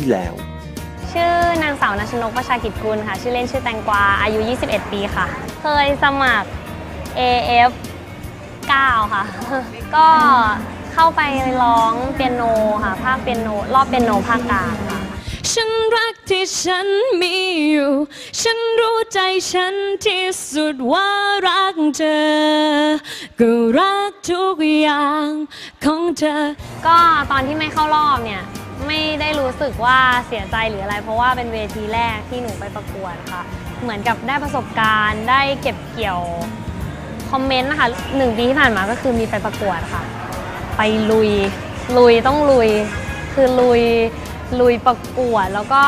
ที่แล้ว ชื่อนางสาวนัชนกประชากิจกุลค่ะ ชื่อเล่นชื่อแตงกวา อายุ 21 ปีค่ะ เคยสมัคร AF 9 ค่ะ ก็เข้าไปร้องเปียโนค่ะ ภาคเปียโน รอบเปียโนภาคกลางค่ะ ฉันรักที่ฉันมีอยู่ ฉันรู้ใจฉันที่สุดว่ารักเธอ ก็รักทุกอย่างของเธอ ก็ตอนที่ไม่เข้ารอบเนี่ย ไม่ได้รู้สึกว่าเสียใจหรืออะไร เพราะว่าเป็นเวทีแรกที่หนูไปประกวดค่ะ เหมือนกับได้ประสบการณ์ ได้เก็บเกี่ยวคอมเมนต์นะคะหนึ่งปีที่ผ่านมาก็คือมีไปประกวดค่ะ ไปลุยลุยต้องลุย คือลุยลุยประกวดแล้วก็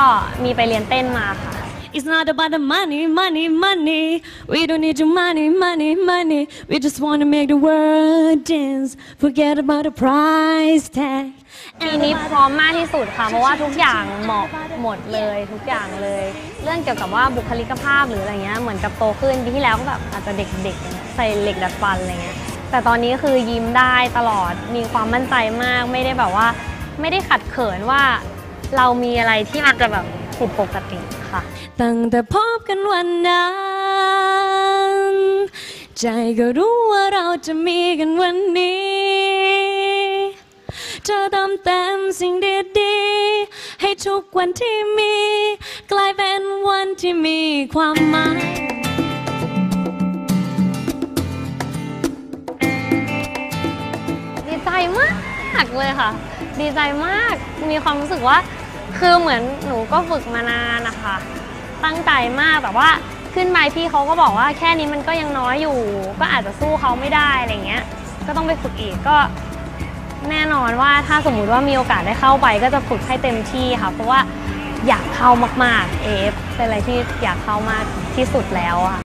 มีไปเรียนเต้นมาค่ะ It's not about the money, money, money. We don't need your money, money, money. We just wanna make the world dance. Forget about the price tag. ปีนี้พร้อมมากที่สุดค่ะ เพราะว่าทุกอย่างเหมาะหมดเลยทุกอย่างเลย เรื่องเกี่ยวกับว่าบุคลิกภาพหรืออะไรเงี้ยเหมือนกับโตขึ้นปีที่แล้วก็แบบอาจจะเด็กๆใส่เหล็กดัดฟันอะไรเงี้ยแต่ตอนนี้คือยิ้มได้ตลอดมีความมั่นใจมาก ไม่ได้แบบว่า ไม่ได้ขัดเขินว่าเรามีอะไรที่มันจะแบบผิดปกติ ค่ะ ตั้งแต่พบกันวันนั้น ใจก็รู้ว่าเราจะมีกันวันนี้เธอเติมเต็มสิ่งดีๆให้ทุกวันที่มี กลายเป็นวันที่มีความหมายดีใจมากเลยค่ะ ดีใจมากมีความรู้สึกว่า คือเหมือนหนูก็ฝึกมานานนะคะ ตั้งใจมากแต่ว่าขึ้นไปพี่เขาก็บอกว่าแค่นี้มันก็ยังน้อยอยู่ ก็อาจจะสู้เขาไม่ได้อะไรเงี้ย ก็ต้องไปฝึกอีกก็แน่นอนว่าถ้าสมมุติว่ามีโอกาสได้เข้าไปก็จะฝึกให้เต็มที่ค่ะ เพราะว่าอยากเข้ามากๆ AF เป็นอะไรที่อยากเข้ามากที่สุดแล้วอะ